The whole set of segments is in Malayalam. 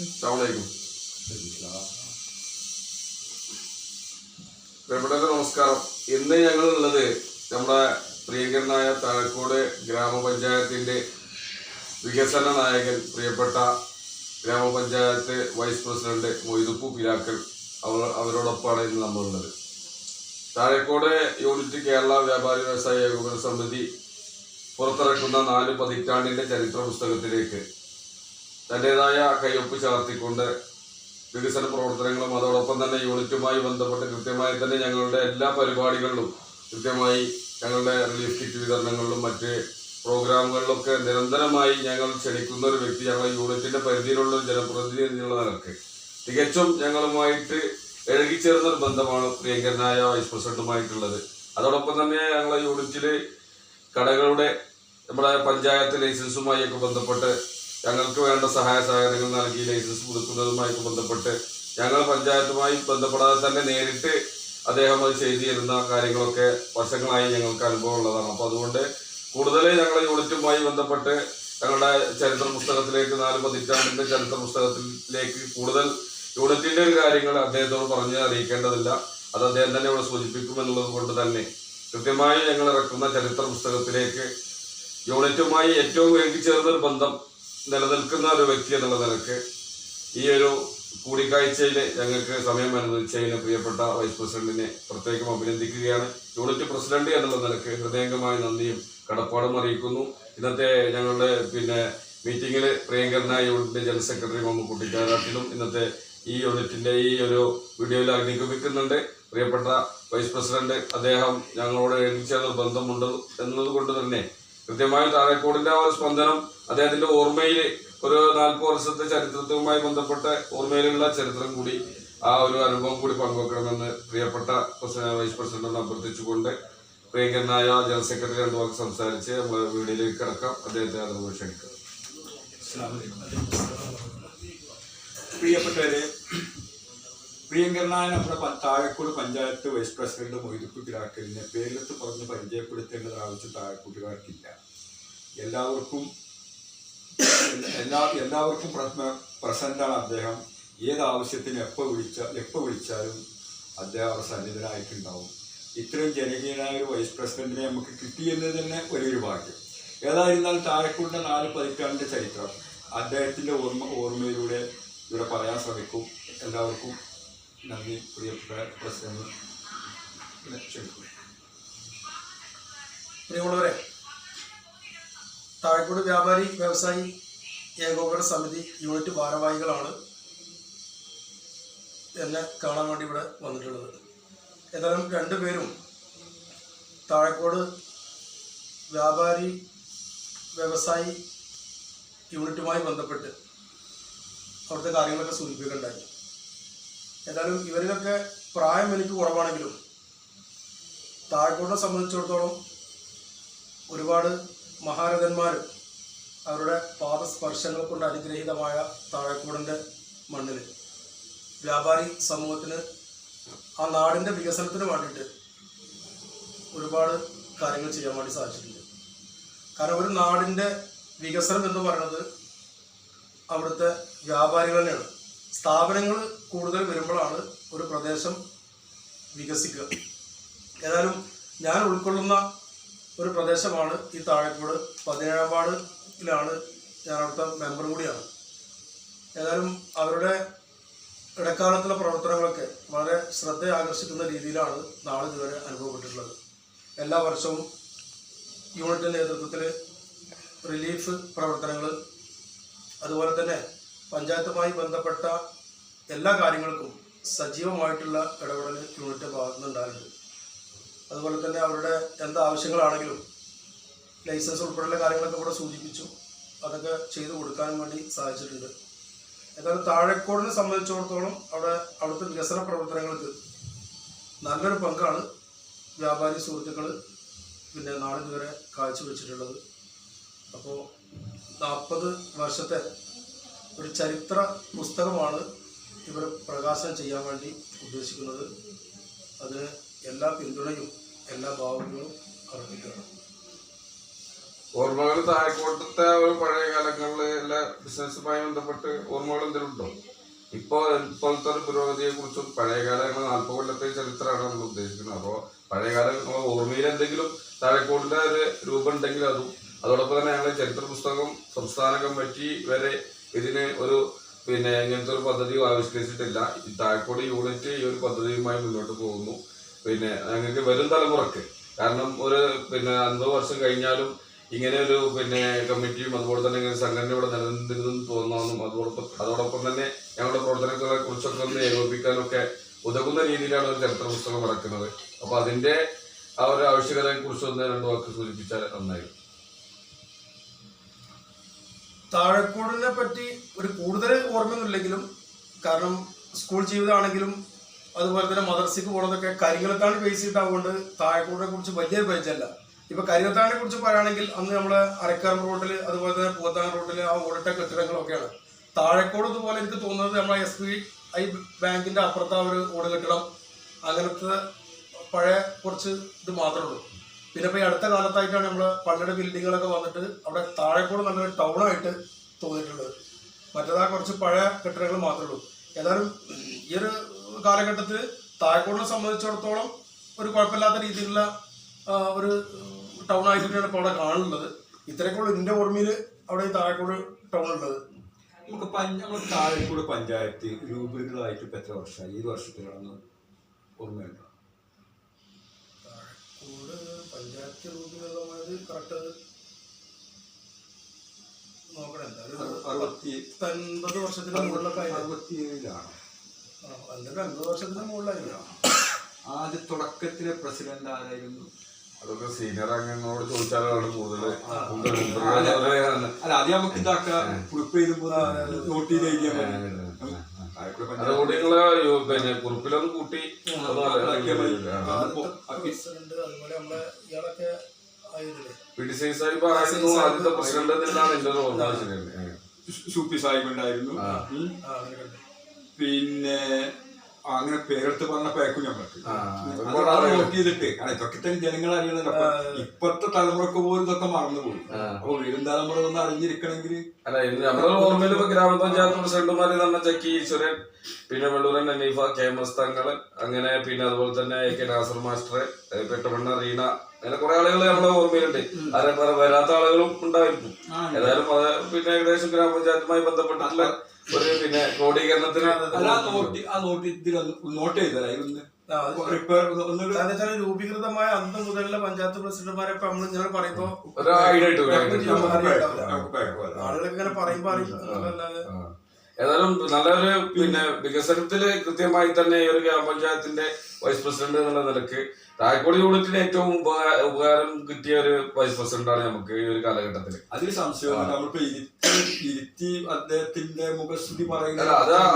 അസ്സാമലൈക്കും പ്രിയപ്പെട്ടവർക്ക് നമസ്കാരം. ഇന്ന് ഞങ്ങൾ ഉള്ളത് നമ്മുടെ പ്രിയങ്കരനായ താഴക്കോട് ഗ്രാമപഞ്ചായത്തിന്റെ വികസന നായകൻ പ്രിയപ്പെട്ട ഗ്രാമപഞ്ചായത്ത് വൈസ് പ്രസിഡന്റ് മൊയ്തുപ്പു പിലാക്കൽ അവർ അവരോടൊപ്പമാണ് ഇന്ന് നമ്മളുള്ളത്. താഴെക്കോട് യൂണിറ്റ് കേരള വ്യാപാരി വ്യവസായ ഏകോപന സമിതി പുറത്തിറക്കുന്ന നാല് പതിറ്റാണ്ടിന്റെ ചരിത്ര പുസ്തകത്തിലേക്ക് തന്റെതായ കയ്യൊപ്പ് ചാർത്തിക്കൊണ്ട് വികസന പ്രവർത്തനങ്ങളും അതോടൊപ്പം തന്നെ യൂണിറ്റുമായി ബന്ധപ്പെട്ട് കൃത്യമായി തന്നെ ഞങ്ങളുടെ എല്ലാ പരിപാടികളിലും കൃത്യമായി ഞങ്ങളുടെ റിലീഫ് കിറ്റ് വിതരണങ്ങളിലും മറ്റ് പ്രോഗ്രാമുകളിലൊക്കെ നിരന്തരമായി ഞങ്ങൾ ക്ഷണിക്കുന്ന ഒരു വ്യക്തി ഞങ്ങളുടെ യൂണിറ്റിന്റെ പരിധിയിലുള്ള ഒരു ജനപ്രതിനിധി എന്നുള്ള നിലയ്ക്ക്. തികച്ചും ഞങ്ങളുമായിട്ട് ഇഴകിച്ചേർന്ന ഒരു ബന്ധമാണ് പ്രിയങ്കരനായ വൈസ് പ്രസിഡന്റുമായിട്ടുള്ളത്. അതോടൊപ്പം തന്നെ ഞങ്ങളുടെ യൂണിറ്റിൽ കടകളുടെ നമ്മുടെ പഞ്ചായത്ത് ലൈസൻസുമായി ഒക്കെ ബന്ധപ്പെട്ട് ഞങ്ങൾക്ക് വേണ്ട സഹായ സഹകരണങ്ങൾ നൽകി ലൈസൻസ് പുതുക്കുന്നതുമായി ബന്ധപ്പെട്ട് ഞങ്ങൾ പഞ്ചായത്തുമായി ബന്ധപ്പെടാതെ തന്നെ നേരിട്ട് അദ്ദേഹം അത് ചെയ്തു തരുന്ന കാര്യങ്ങളൊക്കെ വർഷങ്ങളായി ഞങ്ങൾക്ക് അനുഭവം ഉള്ളതാണ്. അപ്പോൾ അതുകൊണ്ട് കൂടുതൽ ഞങ്ങളുടെ യൂണിറ്റുമായി ബന്ധപ്പെട്ട് ഞങ്ങളുടെ ചരിത്ര പുസ്തകത്തിലേക്ക് നാല് പതിറ്റാണ്ടിന്റെ ചരിത്ര പുസ്തകത്തിലേക്ക് കൂടുതൽ യൂണിറ്റിന്റെ ഒരു കാര്യങ്ങൾ അദ്ദേഹത്തോട് പറഞ്ഞ് അറിയിക്കേണ്ടതില്ല. അത് അദ്ദേഹം തന്നെ ഇവിടെ സൂചിപ്പിക്കും എന്നുള്ളത് കൊണ്ട് തന്നെ കൃത്യമായി ഞങ്ങൾ ഇറക്കുന്ന ചരിത്ര പുസ്തകത്തിലേക്ക് യൂണിറ്റുമായി ഏറ്റവും ചേർന്ന ഒരു ബന്ധം നിലനിൽക്കുന്ന ഒരു വ്യക്തി എന്നുള്ള നിലയ്ക്ക് ഈ ഒരു കൂടിക്കാഴ്ചയിൽ ഞങ്ങൾക്ക് സമയം അനുവദിച്ചതിന് പ്രിയപ്പെട്ട വൈസ് പ്രസിഡന്റിനെ പ്രത്യേകം അഭിനന്ദിക്കുകയാണ്. യൂണിറ്റ് പ്രസിഡന്റ് എന്നുള്ള നിലയ്ക്ക് ഹൃദയംഗമായ നന്ദിയും കടപ്പാടും അറിയിക്കുന്നു. ഇന്നത്തെ ഞങ്ങളുടെ പിന്നെ മീറ്റിംഗിൽ പ്രിയങ്കരനായ യൂണിറ്റിന്റെ ജനറൽ സെക്രട്ടറി മമ്മ കുട്ടിക്കാരാട്ടിലും ഇന്നത്തെ ഈ യൂണിറ്റിന്റെ ഈ ഒരു വീഡിയോയിൽ അനുഗമിക്കുന്നുണ്ട് പ്രിയപ്പെട്ട വൈസ് പ്രസിഡന്റ് അദ്ദേഹം ഞങ്ങളോട് എഴുതിച്ചേർന്ന ബന്ധമുണ്ട് എന്നതുകൊണ്ട് തന്നെ കൃത്യമായ താഴെക്കോടിന്റെ ആ ഒരു സ്പന്ദനം അദ്ദേഹത്തിന്റെ ഓർമ്മയിൽ ഒരു നാൽപ്പത് വർഷത്തെ ചരിത്രവുമായി ബന്ധപ്പെട്ട ഓർമ്മയിലുള്ള ചരിത്രം കൂടി ആ ഒരു അനുഭവം കൂടി പങ്കുവെക്കണമെന്ന് പ്രിയപ്പെട്ട വൈസ് പ്രസിഡന്റ് അഭ്യർത്ഥിച്ചുകൊണ്ട് പ്രിയങ്കരനായ ജനറൽ സെക്രട്ടറി രണ്ടു വാക്ക് സംസാരിച്ച് വീഡിയോയിലേക്ക് കിടക്കാം. അദ്ദേഹത്തെ അത് ക്ഷണിക്കാം. പ്രിയപ്പെട്ടവരെ പ്രിയങ്കരനായ നമ്മുടെ താഴെക്കൂട് പഞ്ചായത്ത് വൈസ് പ്രസിഡന്റ് മൊയ്തുക്കുട്ടിരാക്കലിനെ പേരിലത്ത് പറഞ്ഞ് പരിചയപ്പെടുത്തേണ്ടത് ആവശ്യം താഴെക്കൂട്ടുകാർക്കില്ല. എല്ലാവർക്കും എല്ലാ എല്ലാവർക്കും പ്രസന്റാണ് അദ്ദേഹം. ഏത് ആവശ്യത്തിന് എപ്പോൾ വിളിച്ച എപ്പോൾ വിളിച്ചാലും അദ്ദേഹം അവിടെ സന്നിധനായിട്ടുണ്ടാവും. ഇത്രയും ജനകീയനായ ഒരു വൈസ് പ്രസിഡന്റിനെ നമുക്ക് കിട്ടിയെന്നത് തന്നെ വലിയൊരു ഭാഗ്യം. ഏതായിരുന്നാൽ താഴെക്കൂടിന്റെ നാല് പതിറ്റാണ്ടിന്റെ ചരിത്രം അദ്ദേഹത്തിന്റെ ഓർമ്മ ഓർമ്മയിലൂടെ ഇവിടെ പറയാൻ ശ്രമിക്കും. എല്ലാവർക്കും നന്ദി പ്രിയപ്പെട്ട പ്രസിഡന്റ്. ക്ഷണിക്കും പ്രിയമുള്ളവരെ താഴെക്കോട് വ്യാപാരി വ്യവസായി ഏകോപന സമിതി യൂണിറ്റ് ഭാരവാഹികളാണ് എന്നെ കാണാൻ വേണ്ടി ഇവിടെ വന്നിട്ടുള്ളത്. ഏതായാലും രണ്ടുപേരും താഴെക്കോട് വ്യാപാരി വ്യവസായി യൂണിറ്റുമായി ബന്ധപ്പെട്ട് അവിടുത്തെ കാര്യങ്ങളൊക്കെ സൂചിപ്പിക്കുകയുണ്ടായി ഏതായാലും ഇവരിലൊക്കെ പ്രായം എനിക്ക് കുറവാണെങ്കിലും താഴെക്കോടിനെ സംബന്ധിച്ചിടത്തോളം ഒരുപാട് മഹാരഥന്മാർ അവരുടെ പാദസ്പർശങ്ങൾ കൊണ്ട് അനുഗ്രഹീതമായ താഴെക്കൂടിന്റെ മണ്ണിൽ. വ്യാപാരി സമൂഹത്തിന് ആ നാടിന്റെ വികസനത്തിന് വേണ്ടിയിട്ട് ഒരുപാട് കാര്യങ്ങൾ ചെയ്യാൻ വേണ്ടി സാധിച്ചിട്ടുണ്ട്. കാരണം ഒരു നാടിന്റെ വികസനം എന്ന് പറയുന്നത് അവിടുത്തെ വ്യാപാരികൾ തന്നെയാണ്. സ്ഥാപനങ്ങൾ കൂടുതൽ വരുമ്പോഴാണ് ഒരു പ്രദേശം വികസിക്കുക. ഏതായാലും ഞാൻ ഉൾക്കൊള്ളുന്ന ഒരു പ്രദേശമാണ് ഈ താഴെക്കോട് പതിനേഴാം വാർഡിലാണ് ഞാൻ അവിടുത്തെ മെമ്പർ കൂടിയാണ്. ഏതായാലും അവരുടെ ഇടക്കാലത്തുള്ള പ്രവർത്തനങ്ങളൊക്കെ വളരെ ശ്രദ്ധ ആകർഷിക്കുന്ന രീതിയിലാണ് നാളെ ഇതുവരെ അനുഭവപ്പെട്ടിട്ടുള്ളത്. എല്ലാ വർഷവും യൂണിറ്റിന്റെ നേതൃത്വത്തിൽ റിലീഫ് പ്രവർത്തനങ്ങൾ അതുപോലെ തന്നെ പഞ്ചായത്തുമായി ബന്ധപ്പെട്ട എല്ലാ കാര്യങ്ങൾക്കും സജീവമായിട്ടുള്ള ഇടപെടൽ യൂണിറ്റ് ഭാഗത്തു നിന്നുണ്ടായിട്ടുണ്ട് അതുപോലെ തന്നെ അവരുടെ എന്ത് ആവശ്യങ്ങളാണെങ്കിലും ലൈസൻസ് ഉൾപ്പെടെയുള്ള കാര്യങ്ങളൊക്കെ ഇവിടെ സൂചിപ്പിച്ചു. അതൊക്കെ ചെയ്തു കൊടുക്കാനും വേണ്ടി സാധിച്ചിട്ടുണ്ട്. എന്നാലും താഴെക്കോടിനെ സംബന്ധിച്ചിടത്തോളം അവിടെ അവിടുത്തെ വികസന പ്രവർത്തനങ്ങൾക്ക് നല്ലൊരു പങ്കാണ് വ്യാപാരി സുഹൃത്തുക്കൾ പിന്നെ നാളിതുവരെ കാഴ്ചവെച്ചിട്ടുള്ളത്. അപ്പോൾ നാൽപ്പത് വർഷത്തെ ഒരു ചരിത്ര പുസ്തകമാണ് ഇവർ പ്രകാശനം ചെയ്യാൻ വേണ്ടി ഉദ്ദേശിക്കുന്നത്. അതിന് എല്ലാ പിന്തുണയും എല്ലാ ഭാവങ്ങളും അർപ്പിക്കണം. ഓർമ്മകൾ താഴെക്കോട്ടത്തെ ഒരു പഴയ കാലങ്ങളിലെ ബിസിനസ്സുമായി ബന്ധപ്പെട്ട് ഓർമ്മകൾ എന്തെങ്കിലും ഉണ്ടോ? ഇപ്പോൾ ഇപ്പോഴത്തെ ഒരു പുരോഗതിയെ കുറിച്ചും പഴയ കാലങ്ങൾ നാൽപ്പത് കൊല്ലത്തെ ചരിത്രമാണ് നമ്മൾ ഉദ്ദേശിക്കുന്നത്. അപ്പോൾ പഴയ കാലം ഓർമ്മയിൽ എന്തെങ്കിലും താഴെക്കോടിന്റെ ഒരു രൂപം ഉണ്ടെങ്കിൽ അതും അതോടൊപ്പം തന്നെ ഞങ്ങൾ ചരിത്ര പുസ്തകം സംസ്ഥാന കമ്മിറ്റി വരെ ഇതിന് ഒരു പിന്നെ ഇങ്ങനത്തെ ഒരു പദ്ധതി ആവിഷ്കരിച്ചിട്ടില്ല. താഴെക്കോട് യൂണിറ്റ് ഈ ഒരു പദ്ധതിയുമായി മുന്നോട്ട് പോകുന്നു. പിന്നെ ഞങ്ങൾക്ക് വരും തലമുറയ്ക്ക്. കാരണം ഒരു പിന്നെ അൻപത് വർഷം കഴിഞ്ഞാലും ഇങ്ങനെ ഒരു പിന്നെ കമ്മിറ്റിയും അതുപോലെ തന്നെ ഇങ്ങനെ സംഘടന ഇവിടെ നിലനിന്നിരുന്നു തോന്നുന്നു അതോടൊപ്പം അതോടൊപ്പം തന്നെ ഞങ്ങളുടെ പ്രവർത്തനങ്ങളെ കുറിച്ചൊക്കെ ഒന്ന് ഏകോപിക്കാനൊക്കെ ഉതകുന്ന രീതിയിലാണ് ഒരു ചരിത്ര പുസ്തകം നടക്കുന്നത്. അപ്പൊ അതിന്റെ ആ ഒരു ആവശ്യകതയെ കുറിച്ച് ഒന്ന് രണ്ടു വാക്ക് സൂചിപ്പിച്ചാൽ നന്നായിരുന്നു താഴെക്കൂടിനെ പറ്റി ഒരു കൂടുതൽ ഓർമ്മയൊന്നുമില്ലെങ്കിലും കാരണം സ്കൂൾ ജീവിതമാണെങ്കിലും അതുപോലെ തന്നെ മദർസിക്ക് പോണതൊക്കെ കരികളത്താണ് ബേസ് ചെയ്തിട്ടാവുകൊണ്ട് താഴെക്കൂടെ കുറിച്ച് വലിയൊരു പരിചയമല്ല ഇപ്പൊ കരികത്താണിനെ കുറിച്ച് പറയുകയാണെങ്കിൽ അന്ന് നമ്മൾ അരക്കാർ റോഡിൽ അതുപോലെ തന്നെ പൂത്താൻ റോഡിൽ ആ ഓടിട്ട കെട്ടിടങ്ങളൊക്കെയാണ്. താഴെക്കോട് ഇതുപോലെ എനിക്ക് തോന്നുന്നത് നമ്മളെ എസ് ബി ഐ ബാങ്കിന്റെ അപ്പുറത്ത് ആ ഒരു ഓട് കെട്ടിടം അങ്ങനത്തെ പഴയ കുറച്ച് ഇത് മാത്രമേ ഉള്ളൂ. പിന്നെ ഇപ്പൊ ഈ അടുത്ത കാലത്തായിട്ടാണ് നമ്മൾ പള്ളിയുടെ ബിൽഡിങ്ങുകളൊക്കെ വന്നിട്ട് അവിടെ താഴെക്കോട് നല്ലൊരു ടൗൺ ആയിട്ട് തോന്നിയിട്ടുള്ളത്. മറ്റേതാ കുറച്ച് പഴയ കെട്ടിടങ്ങൾ മാത്രമേ ഉള്ളൂ. ഏതായാലും ഈ ഒരു കാലഘട്ടത്തിൽ താഴെക്കോടിനെ സംബന്ധിച്ചിടത്തോളം ഒരു കുഴപ്പമില്ലാത്ത രീതിയിലുള്ള ഒരു ടൗൺ ആയിട്ട് തന്നെയാണ് ഇപ്പോൾ അവിടെ കാണുന്നത്. ഇത്രയൊക്കെയുള്ള എന്റെ ഓർമ്മയിൽ അവിടെ താഴെക്കോട് ടൗൺ ഉള്ളത്. നമുക്ക് നമ്മുടെ താഴെക്കൂട് പഞ്ചായത്ത് രൂപീകൃതമായിട്ട് ഇപ്പൊ എത്ര വർഷമായി? ഈ വർഷത്തിലാണെന്ന് ഓർമ്മയുണ്ടോ? താഴെക്കോട് പഞ്ചായത്ത് രൂപീകൃതമായത് കറക്റ്റ് നോക്കണം. എന്തായാലും അറുപത്തി അൻപത് വർഷത്തിന് മുകളിലൊക്കെ അറുപത്തി ഏഴിലാണ് ആദ്യ തുടക്കത്തിലെ പ്രസിഡന്റ് ആരായിരുന്നു അതൊക്കെ സീനിയർ അംഗങ്ങളോട് ചോദിച്ചാലാണ് കൂടുതൽ അല്ല അത് നമുക്ക് ഇതാക്കാം കുറിപ്പ് എഴുതുമ്പോ നോട്ട് ചെയ്ത് എഴുതിയാൽ അതുകൂടിയുള്ള പിന്നെ കുറിപ്പിലൊന്ന് കൂട്ടി പിടി സി സാഹിബ് ആയിരുന്നു ആദ്യത്തെ പ്രസിഡന്റ് എന്നാണ് എന്റെ ഒരു ഓർമ്മ സൂപ്പി സാഹിബ് ഉണ്ടായിരുന്നു പിന്നെ അങ്ങനെ പേരെടുത്ത് പറഞ്ഞ പേക്കും അത് നോട്ട് ചെയ്തിട്ട് കാരണം ഇതൊക്കെ തന്നെ ജനങ്ങൾ അറിയണല്ലോ. ഇപ്പത്തെ തലമുറയ്ക്ക് പോലും ഇതൊക്കെ മറന്നുപോയി അപ്പൊ വരും തലമുറ ഒന്ന് അറിഞ്ഞിരിക്കണമെങ്കിൽ അല്ല ഇന്ന് നമ്മുടെ ഓർമ്മയിൽ ഇപ്പൊ ഗ്രാമപഞ്ചായത്ത് പ്രസിഡന്റുമാര് തന്നെ ചക്കി ഈശ്വരൻ പിന്നെ Velluran Aneefa K M S Thangal അങ്ങനെ പിന്നെ അതുപോലെ തന്നെ കെ നാസർ മാസ്റ്റർ പെട്ടമണ്ണ റീന അങ്ങനെ കുറെ ആളുകൾ നമ്മുടെ ഓർമ്മയിലുണ്ട് ആരെ വരാത്ത ആളുകളും ഉണ്ടായിരിക്കും. ഏതായാലും പിന്നെ ഏകദേശം ഗ്രാമപഞ്ചായത്തുമായി ബന്ധപ്പെട്ടിട്ടുള്ള ഒരു പിന്നെ ക്രോഡീകരണത്തിന് ആ നോട്ട് രൂപീകൃതമായ അന്ന് മുതലുള്ള പഞ്ചായത്ത് പ്രസിഡന്റുമാരെ ഇപ്പൊ നമ്മൾ ഇങ്ങനെ പറയുമ്പോ. നമുക്ക് ഇങ്ങനെ പറയുമ്പോ അറിയില്ല. ഏതായാലും നല്ലൊരു പിന്നെ വികസനത്തിൽ കൃത്യമായി തന്നെ ഈ ഒരു ഗ്രാമപഞ്ചായത്തിന്റെ വൈസ് പ്രസിഡന്റ് എന്നുള്ള നിലയ്ക്ക് രായക്കോട് യൂണിറ്റിന് ഏറ്റവും ഉപകാ- ഉപകാരം കിട്ടിയ ഒരു വൈസ് പ്രസിഡന്റാണ് നമുക്ക് ഈ ഒരു കാലഘട്ടത്തിൽ അതിൽ സംശയമാണ് നമ്മളിപ്പോ ഇരുത്തി ഇരുത്തി അദ്ദേഹത്തിന്റെ മുഖസ്തുതി പറയുന്നത്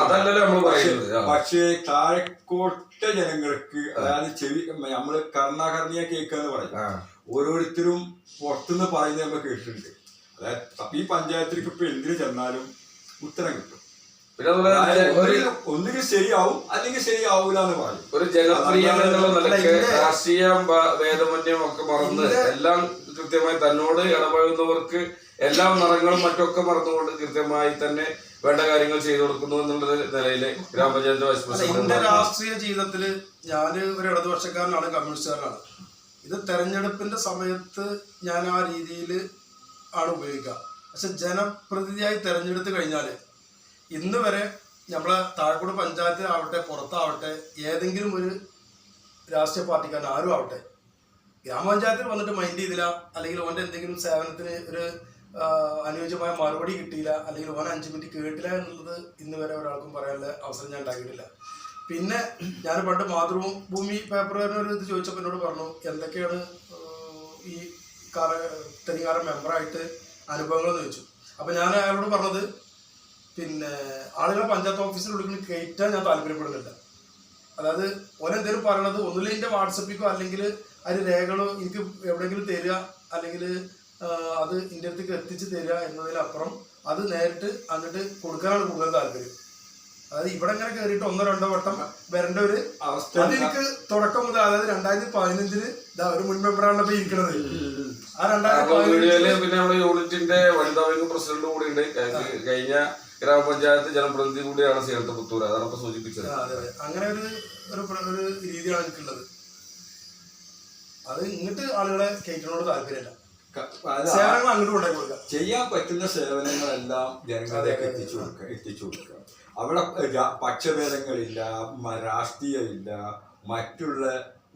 അതല്ലല്ലോ നമ്മൾ പറയുന്നത്. പക്ഷേ താഴെക്കോട്ടെ ജനങ്ങൾക്ക് അതായത് ചെവി നമ്മൾ കർണാകർണിയ കേൾക്കാന്ന് പറയും. ആ. ഓരോരുത്തരും പുറത്തുനിന്ന് പറയുന്നത് നമ്മൾ കേട്ടിട്ടുണ്ട്. അതായത് ഈ പഞ്ചായത്തിലേക്ക് ഇപ്പൊ എന്തിനു ചെന്നാലും ഉത്തരം കിട്ടും. പിന്നെ ഒന്നുകിൽ ശരിയാവും അല്ലെങ്കിൽ ശരിയാവൂല എന്ന് പറയും ഒരു ജനപ്രിയൻ എന്നുള്ള നിലയ്ക്ക് രാഷ്ട്രീയം ഭേദമന്യം ഒക്കെ മറന്ന് എല്ലാം കൃത്യമായി തന്നോട് ഇടപഴകുന്നവർക്ക് എല്ലാ നിറങ്ങളും മറ്റൊക്കെ മറന്നുകൊണ്ട് കൃത്യമായി തന്നെ വേണ്ട കാര്യങ്ങൾ ചെയ്തു കൊടുക്കുന്നു എന്നുള്ള നിലയിൽ ഗ്രാമപഞ്ചായത്ത് വൈസ് അല്ല എന്റെ രാഷ്ട്രീയ ജീവിതത്തിൽ ഞാൻ ഒരു ഇടതുപക്ഷക്കാരനാണ് കമ്മ്യൂണിസ്റ്റുകാരനാണ്. ഇത് തെരഞ്ഞെടുപ്പിന്റെ സമയത്ത് ഞാൻ ആ രീതിയിൽ ആണ് ഉപയോഗിക്കുക. പക്ഷെ ജനപ്രതിനിധിയായി തെരഞ്ഞെടുത്ത് കഴിഞ്ഞാൽ ഇന്ന് വരെ നമ്മളെ താഴെക്കൂട് പഞ്ചായത്തിലാവട്ടെ പുറത്താവട്ടെ ഏതെങ്കിലും ഒരു രാഷ്ട്രീയ പാർട്ടിക്കാരൻ ആരും ആവട്ടെ. ഗ്രാമപഞ്ചായത്തിൽ വന്നിട്ട് മൈൻഡ് ചെയ്തില്ല. അല്ലെങ്കിൽ ഓന്റെ എന്തെങ്കിലും സേവനത്തിന് ഒരു അനുയോജ്യമായ മറുപടി കിട്ടിയില്ല. അല്ലെങ്കിൽ ഓൻ അഞ്ച് മിനിറ്റ് കേട്ടില്ല എന്നുള്ളത് ഇന്ന് വരെ ഒരാൾക്കും പറയാനുള്ള അവസരം ഞാൻ ഉണ്ടാക്കിയിട്ടില്ല. പിന്നെ ഞാൻ പണ്ട് മാതൃഭൂമി പേപ്പറുകാരൻ ഒരു ഇത് ചോദിച്ചപ്പോൾ എന്നോട് പറഞ്ഞു എന്തൊക്കെയാണ് ഈ കാല തെരികാല മെമ്പറായിട്ട് അനുഭവങ്ങൾ ചോദിച്ചു. അപ്പോൾ ഞാൻ അയാളോട് പറഞ്ഞത് പിന്നെ ആളുകളെ പഞ്ചായത്ത് ഓഫീസിനുള്ളിൽ കയറ്റാൻ ഞാൻ താല്പര്യപ്പെടുന്നില്ല. അതായത് ഓനെന്തേലും പറയണത് ഒന്നുമില്ല എന്റെ വാട്സപ്പിക്കോ അല്ലെങ്കിൽ അതിന് രേഖകളോ എനിക്ക് എവിടെയെങ്കിലും തരിക അല്ലെങ്കിൽ അത് എന്റെ അടുത്തേക്ക് എത്തിച്ച് തരിക എന്നതിലപ്പുറം അത് നേരിട്ട് അങ്ങോട്ട് കൊടുക്കാനാണ് കൂടുതൽ താല്പര്യം. അതായത് ഇവിടെ ഇങ്ങനെ കയറിയിട്ട് ഒന്നോ രണ്ടോ വട്ടം വരേണ്ട ഒരു അവസ്ഥ അത് എനിക്ക് തുടക്കം മുതൽ അതായത് രണ്ടായിരത്തി പതിനഞ്ചിൽ ഇതാ ഒരു മുൻ മെമ്പറാണ് ഇപ്പൊ ഇരിക്കണത്. ആ രണ്ടായിരത്തി പതിനഞ്ചിൽ പിന്നെ നമ്മുടെ യൂണിറ്റിന്റെ വനിതാ പ്രസിഡന്റ് കൂടി ഉണ്ട്. കഴിഞ്ഞ ഗ്രാമപഞ്ചായത്ത് ജനപ്രതിനിധി കൂടിയാണ് സീനത്ത് പുത്തൂർ അതാണ് ഇപ്പൊ സൂചിപ്പിച്ചത്. അങ്ങനെ ഒരു ഒരു രീതിയാണ് എനിക്കുള്ളത്. അത് ഇങ്ങോട്ട് ആളുകളെ കയറ്റിനോട് താല്പര്യമില്ല. ചെയ്യാൻ പറ്റുന്ന സേവനങ്ങളെല്ലാം ജനങ്ങളിലേക്ക് എത്തിച്ചു കൊടുക്കുക എത്തിച്ചു കൊടുക്കുക അവിടെ പക്ഷഭേദങ്ങളില്ല രാഷ്ട്രീയമില്ല മറ്റുള്ള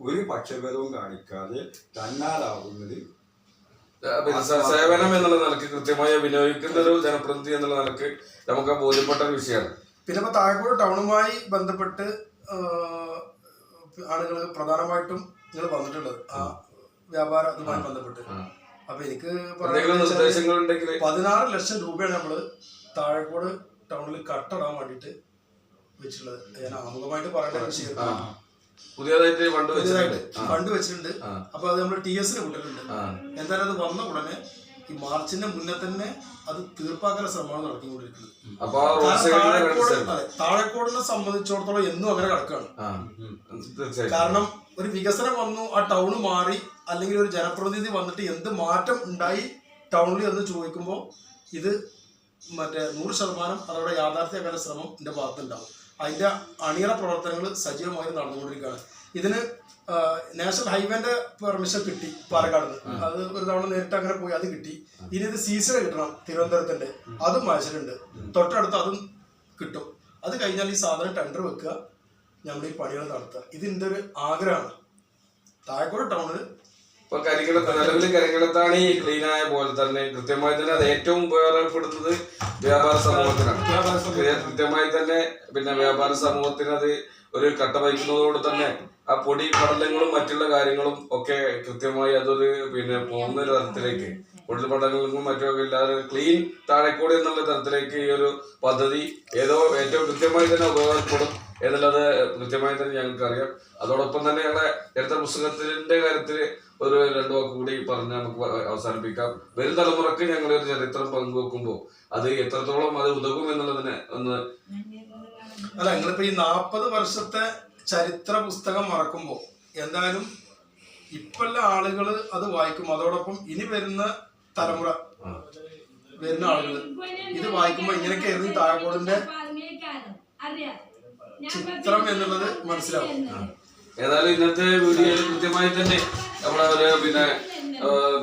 ഒരു പക്ഷഭേദവും കാണിക്കാതെ തന്നാലാവുന്നത് സേവനം എന്നുള്ള നിലയ്ക്ക് കൃത്യമായി വിനിയോഗിക്കുന്ന ഒരു ജനപ്രതിനിധി എന്നുള്ള നിലയ്ക്ക് നമുക്ക് ബോധ്യപ്പെട്ട ഒരു വിഷയമാണ്. പിന്നെ ഇപ്പൊ താഴെക്കോട് ടൗണുമായി ബന്ധപ്പെട്ട് ആളുകൾ പ്രധാനമായിട്ടും നിങ്ങൾ വന്നിട്ടുള്ളത്. ആ വ്യാപാര ഇതുമായി ബന്ധപ്പെട്ട്. അപ്പൊ എനിക്ക് പതിനാറ് ലക്ഷം രൂപയാണ് നമ്മൾ താഴെക്കോട് ടൗണിൽ കട്ടിടാൻ വേണ്ടിയിട്ട് വെച്ചിട്ടുള്ളത്. ഞാൻ ആമുഖമായിട്ട് പറയേണ്ട വിഷയം പുതിയതായിട്ട് ഫണ്ട് പുതിയതായിട്ട് വെച്ചിട്ടുണ്ട് ഫണ്ട് വെച്ചിട്ടുണ്ട്. അപ്പൊ അത് നമ്മൾ ടി എസിന് വിട്ടിട്ടുണ്ട് എന്തായാലും അത് വന്ന ഉടനെ ഈ മാർച്ചിന്റെ മുന്നേ തന്നെ അത് തീർപ്പാക്കാനുള്ള ശ്രമമാണ് നടത്തിക്കൊണ്ടിരിക്കുന്നത്. താഴെക്കോടിനെ സംബന്ധിച്ചിടത്തോളം എന്നും അങ്ങനെ കിടക്കുകയാണ് കാരണം ഒരു വികസനം വന്നു ആ ടൗണ് മാറി അല്ലെങ്കിൽ ഒരു ജനപ്രതിനിധി വന്നിട്ട് എന്ത് മാറ്റം ഉണ്ടായി ടൗണിൽ എന്ന് ചോദിക്കുമ്പോൾ ഇത് മറ്റേ നൂറ് ശതമാനം അതവിടെ യാഥാർത്ഥ്യമാക്കാൻ ശ്രമം എന്റെ ഭാഗത്തുണ്ടാവും. അതിന്റെ അണിയറ പ്രവർത്തനങ്ങൾ സജീവമായി നടന്നുകൊണ്ടിരിക്കുകയാണ്. ഇതിന് നാഷണൽ ഹൈവേന്റെ പെർമിഷൻ കിട്ടി പാലക്കാട് അത് ഒരു തവണ നേരിട്ട് അങ്ങനെ പോയി അത് കിട്ടി. ഇനി ഇത് സീസൺ കിട്ടണം തിരുവനന്തപുരത്തിന്റെ. അതും വായിച്ചിട്ടുണ്ട് തൊട്ടടുത്ത് അതും കിട്ടും. അത് കഴിഞ്ഞാൽ ഈ സാധനം ടെൻഡർ വെക്കുക. നമ്മൾ ഈ പണികൾ നടത്തുക. ഇതിന്റെ ഒരു ആഗ്രഹമാണ്. താഴെക്കോട് ടൗണിൽ ഇപ്പൊ കരികളത്ത് നിലവിൽ കരികളത്താണ് ഈ ക്ലീൻ ആയ പോലെ തന്നെ. കൃത്യമായി തന്നെ അത് ഏറ്റവും ഉപകാരപ്പെടുന്നത് വ്യാപാര സമൂഹത്തിനാണ്. കൃത്യമായി തന്നെ പിന്നെ വ്യാപാര സമൂഹത്തിന് അത് ഒരു കട്ട വഹിക്കുന്നതോട് തന്നെ ആ പൊടി പടലങ്ങളും മറ്റുള്ള കാര്യങ്ങളും ഒക്കെ കൃത്യമായി അതൊരു പിന്നെ പോകുന്ന ഒരു തരത്തിലേക്ക് പൊടി പടലങ്ങളും മറ്റും ഇല്ലാതെ ക്ലീൻ താഴെക്കൂടി എന്നുള്ള തരത്തിലേക്ക് ഈ ഒരു പദ്ധതി ഏതോ ഏറ്റവും കൃത്യമായി തന്നെ ഉപകാരപ്പെടും എന്നുള്ളത് കൃത്യമായി തന്നെ ഞങ്ങൾക്ക് അറിയാം അതോടൊപ്പം തന്നെ ഞങ്ങളെ ചരിത്ര പുസ്തകത്തിന്റെ കാര്യത്തിൽ ഒരു രണ്ടു വാക്ക് കൂടി പറഞ്ഞ് നമുക്ക് അവസാനിപ്പിക്കാം. വരും തലമുറയ്ക്ക് ഞങ്ങൾ ഒരു ചരിത്രം പങ്കുവെക്കുമ്പോൾ അത് എത്രത്തോളം അത് ഉതകും എന്നുള്ളതിന് ഒന്ന് അല്ല നിങ്ങളിപ്പോ ഈ നാൽപ്പത് വർഷത്തെ ചരിത്ര പുസ്തകം മറക്കുമ്പോൾ എന്തായാലും ഇപ്പല്ല ആളുകൾ അത് വായിക്കും. അതോടൊപ്പം ഇനി വരുന്ന തലമുറ വരുന്ന ആളുകൾ ഇത് വായിക്കുമ്പോൾ ഇങ്ങനെയൊക്കെ ആയിരുന്നു താഴെക്കോടിന്റെ ചിത്രം എന്നുള്ളത് മനസ്സിലാവും. ഏതായാലും ഇന്നത്തെ വീഡിയോയിൽ കൃത്യമായി തന്നെ നമ്മളെ ഒരു പിന്നെ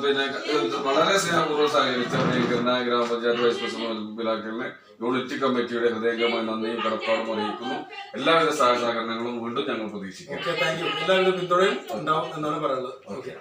പിന്നെ വളരെ സ്നേഹപൂർവം സഹകരിച്ച പ്രിയങ്കരന ഗ്രാമപഞ്ചായത്ത് വൈസ് പ്രസിഡന്റ് ബിലാക്കലിനെ യൂണിറ്റ് കമ്മിറ്റിയുടെ ഹൃദയംഗമായ നന്ദിയും കടപ്പാടും അറിയിക്കുന്നു. എല്ലാവിധ സഹകരണങ്ങളും വീണ്ടും ഞങ്ങൾ പ്രതീക്ഷിക്കുന്നു യു എല്ലാവിധ പിന്തുണയും ഉണ്ടാവും എന്നാണ് പറയുന്നത്. ഓക്കെ